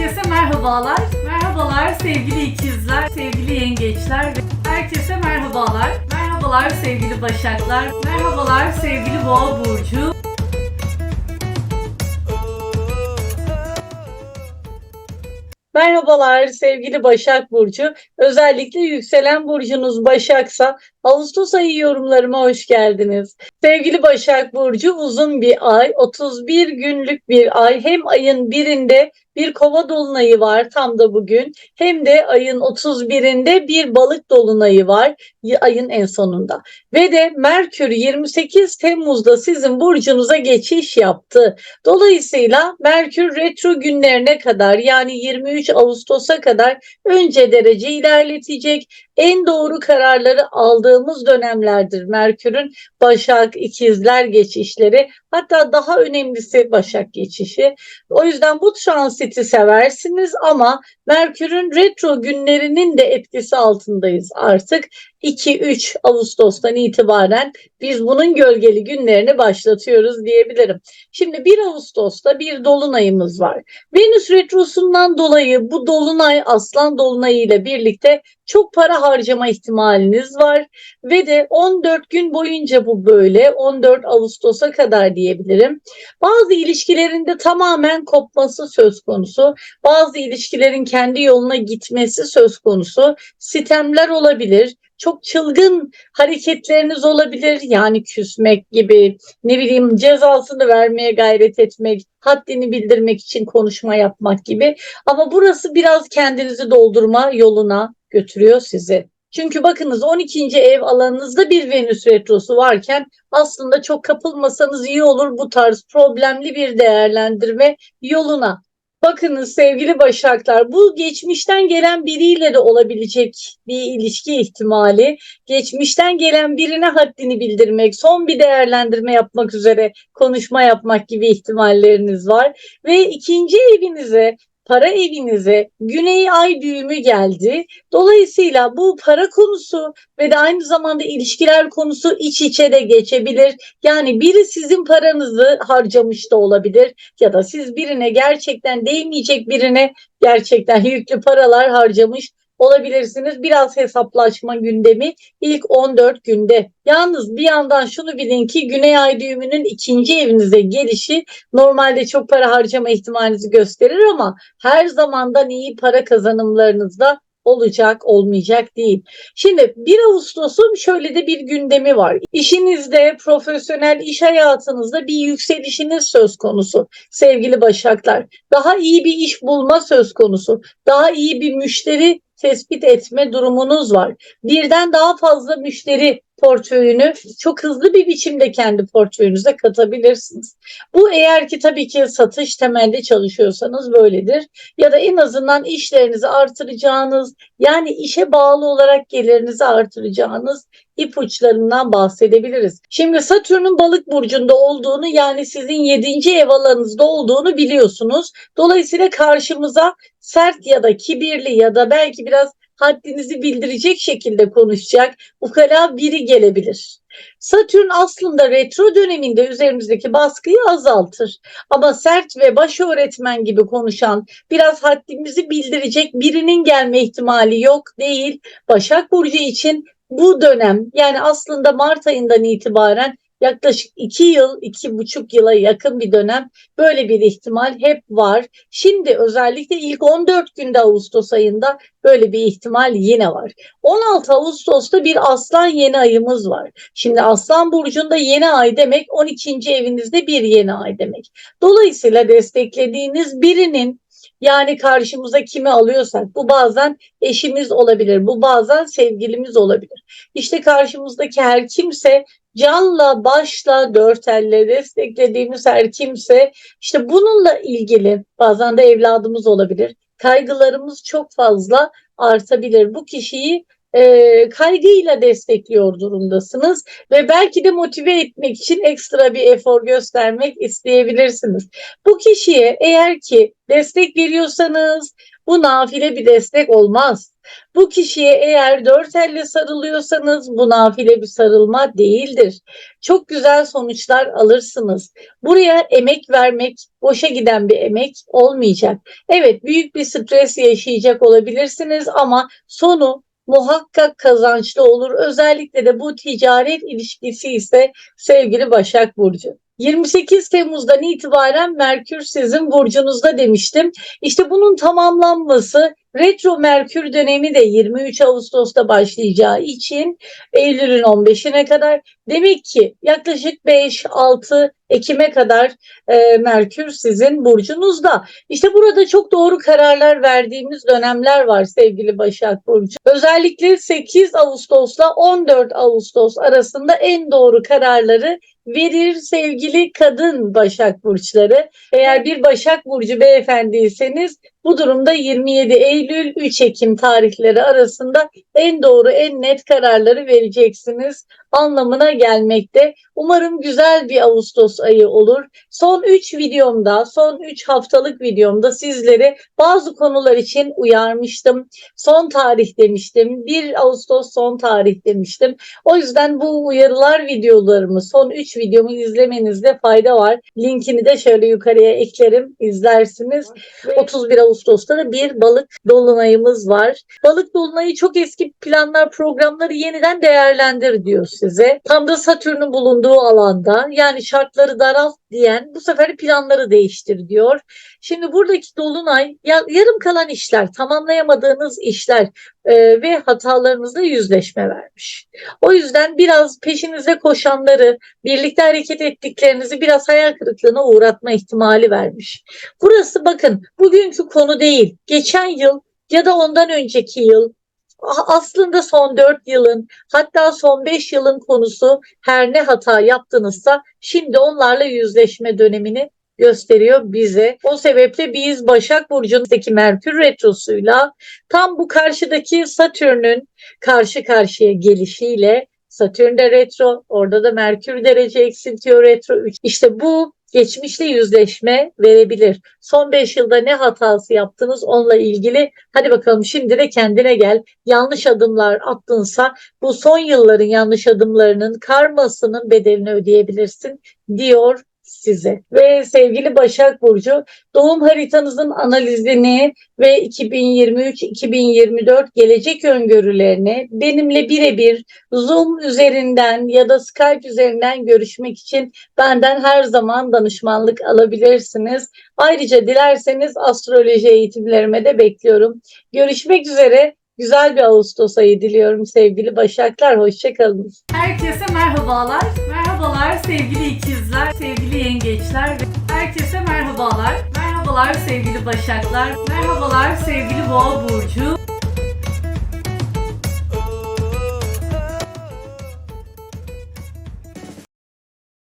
Herkese merhabalar. Merhabalar sevgili ikizler, sevgili yengeçler herkese merhabalar. Merhabalar sevgili başaklar. Merhabalar sevgili boğa burcu. Merhabalar sevgili Başak Burcu. Özellikle yükselen burcunuz Başaksa Ağustos ayı yorumlarıma hoş geldiniz. Sevgili Başak Burcu uzun bir ay, 31 günlük bir ay. Hem ayın birinde bir kova dolunayı var tam da bugün. Hem de ayın 31'inde bir balık dolunayı var ayın en sonunda. Ve de Merkür 28 Temmuz'da sizin burcunuza geçiş yaptı. Dolayısıyla Merkür retro günlerine kadar yani 23 Ağustos'a kadar önce derece ilerletecek. En doğru kararları aldığımız dönemlerdir Merkür'ün Başak, İkizler geçişleri. Hatta daha önemlisi Başak geçişi. O yüzden bu transiti seversiniz ama Merkür'ün retro günlerinin de etkisi altındayız artık. 2-3 Ağustos'tan itibaren biz bunun gölgeli günlerini başlatıyoruz diyebilirim. Şimdi 1 Ağustos'ta bir dolunayımız var. Venüs retrosundan dolayı bu dolunay Aslan dolunayı ile birlikte çok para harcama ihtimaliniz var ve de 14 gün boyunca bu böyle 14 Ağustos'a kadar diyebilirim. Bazı ilişkilerinde tamamen kopması söz konusu. Bazı ilişkilerin kendi yoluna gitmesi söz konusu. Sitemler olabilir. Çok çılgın hareketleriniz olabilir. Yani küsmek gibi, ne bileyim cezasını vermeye gayret etmek, haddini bildirmek için konuşma yapmak gibi. Ama burası biraz kendinizi doldurma yoluna götürüyor sizi. Çünkü bakınız 12. ev alanınızda bir Venüs retrosu varken aslında çok kapılmasanız iyi olur bu tarz problemli bir değerlendirme yoluna. Bakınız sevgili Başaklar bu geçmişten gelen biriyle de olabilecek bir ilişki ihtimali. Geçmişten gelen birine haddini bildirmek, son bir değerlendirme yapmak üzere konuşma yapmak gibi ihtimalleriniz var. Ve ikinci evinize para evinize Güney Ay düğümü geldi. Dolayısıyla bu para konusu ve de aynı zamanda ilişkiler konusu iç içe de geçebilir. Yani biri sizin paranızı harcamış da olabilir ya da siz birine gerçekten değmeyecek birine gerçekten yüklü paralar harcamış olabilirsiniz. Biraz hesaplaşma gündemi ilk 14 günde. Yalnız bir yandan şunu bilin ki Güney Ay düğümünün ikinci evinize gelişi normalde çok para harcama ihtimalinizi gösterir ama her zamandan iyi para kazanımlarınızda olacak olmayacak değil. Şimdi 1 Ağustos'un şöyle de bir gündemi var. İşinizde, profesyonel iş hayatınızda bir yükselişiniz söz konusu sevgili Başaklar. Daha iyi bir iş bulma söz konusu. Daha iyi bir müşteri tespit etme durumunuz var. Birden daha fazla müşteri portföyünü çok hızlı bir biçimde kendi portföyünüze katabilirsiniz. Bu eğer ki tabii ki satış temelli çalışıyorsanız böyledir. Ya da en azından işlerinizi artıracağınız yani işe bağlı olarak gelirinizi artıracağınız ipuçlarından bahsedebiliriz. Şimdi Satürn'ün balık burcunda olduğunu yani sizin 7. ev alanınızda olduğunu biliyorsunuz. Dolayısıyla karşımıza sert ya da kibirli ya da belki biraz haddinizi bildirecek şekilde konuşacak ukala biri gelebilir. Satürn aslında retro döneminde üzerimizdeki baskıyı azaltır. Ama sert ve baş öğretmen gibi konuşan, biraz haddimizi bildirecek birinin gelme ihtimali yok değil. Başak Burcu için bu dönem yani aslında Mart ayından itibaren yaklaşık iki yıl, iki buçuk yıla yakın bir dönem böyle bir ihtimal hep var. Şimdi özellikle ilk 14 günde Ağustos ayında böyle bir ihtimal yine var. 16 Ağustos'ta bir aslan yeni ayımız var. Şimdi aslan burcunda yeni ay demek 12. evinizde bir yeni ay demek. Dolayısıyla desteklediğiniz birinin yani karşımıza kimi alıyorsak bu bazen eşimiz olabilir, bu bazen sevgilimiz olabilir. İşte karşımızdaki her kimse canla başla dört elle desteklediğimiz her kimse işte bununla ilgili bazen de evladımız olabilir. Kaygılarımız çok fazla artabilir. Bu kişiyi e, kaygıyla destekliyor durumdasınız ve belki de motive etmek için ekstra bir efor göstermek isteyebilirsiniz. Bu kişiye eğer ki destek veriyorsanız bu nafile bir destek olmaz. Bu kişiye eğer dört elle sarılıyorsanız bu nafile bir sarılma değildir. Çok güzel sonuçlar alırsınız. Buraya emek vermek boşa giden bir emek olmayacak. Evet büyük bir stres yaşayacak olabilirsiniz ama sonu muhakkak kazançlı olur. Özellikle de bu ticaret ilişkisi ise sevgili Başak Burcu. 28 Temmuz'dan itibaren Merkür sizin burcunuzda demiştim. İşte bunun tamamlanması retro Merkür dönemi de 23 Ağustos'ta başlayacağı için Eylül'ün 15'ine kadar demek ki yaklaşık 5-6 Ekim'e kadar e, Merkür sizin burcunuzda. İşte burada çok doğru kararlar verdiğimiz dönemler var sevgili Başak Burcu. Özellikle 8 Ağustos'la 14 Ağustos arasında en doğru kararları verir sevgili kadın Başak Burçları. Eğer bir Başak Burcu beyefendiyseniz bu durumda 27 Eylül 3 Ekim tarihleri arasında en doğru en net kararları vereceksiniz anlamına gelmekte. Umarım güzel bir Ağustos ayı olur. Son 3 videomda, son 3 haftalık videomda sizleri bazı konular için uyarmıştım. Son tarih demiştim. 1 Ağustos son tarih demiştim. O yüzden bu uyarılar videolarımı, son 3 videomu izlemenizde fayda var. Linkini de şöyle yukarıya eklerim, izlersiniz. 31 Ağustos'ta da bir balık dolunayımız var. Balık dolunayı çok eski planlar, programları yeniden değerlendir diyor size. Tam da Satürn'ün bulunduğu alanda yani şartları daralt diyen bu sefer planları değiştir diyor. Şimdi buradaki dolunay ya- yarım kalan işler, tamamlayamadığınız işler e, ve hatalarınızla yüzleşme vermiş. O yüzden biraz peşinize koşanları, birlikte hareket ettiklerinizi biraz hayal kırıklığına uğratma ihtimali vermiş. Burası bakın bugünkü konu değil. Geçen yıl ya da ondan önceki yıl aslında son 4 yılın hatta son 5 yılın konusu her ne hata yaptınızsa şimdi onlarla yüzleşme dönemini gösteriyor bize. O sebeple biz Başak Burcu'ndaki Merkür Retrosu'yla tam bu karşıdaki Satürn'ün karşı karşıya gelişiyle Satürn de retro, orada da Merkür derece eksiltiyor retro 3. İşte bu geçmişle yüzleşme verebilir. Son 5 yılda ne hatası yaptınız onunla ilgili hadi bakalım şimdi de kendine gel. Yanlış adımlar attınsa bu son yılların yanlış adımlarının karmasının bedelini ödeyebilirsin diyor size. Ve sevgili Başak Burcu doğum haritanızın analizini ve 2023-2024 gelecek öngörülerini benimle birebir Zoom üzerinden ya da Skype üzerinden görüşmek için benden her zaman danışmanlık alabilirsiniz. Ayrıca dilerseniz astroloji eğitimlerime de bekliyorum. Görüşmek üzere. Güzel bir Ağustos ayı diliyorum sevgili Başaklar. Hoşçakalın. Herkese merhabalar. Merhabalar sevgili ikizler, sevgili yengeçler ve herkese merhabalar. Merhabalar sevgili başaklar. Merhabalar sevgili boğa burcu.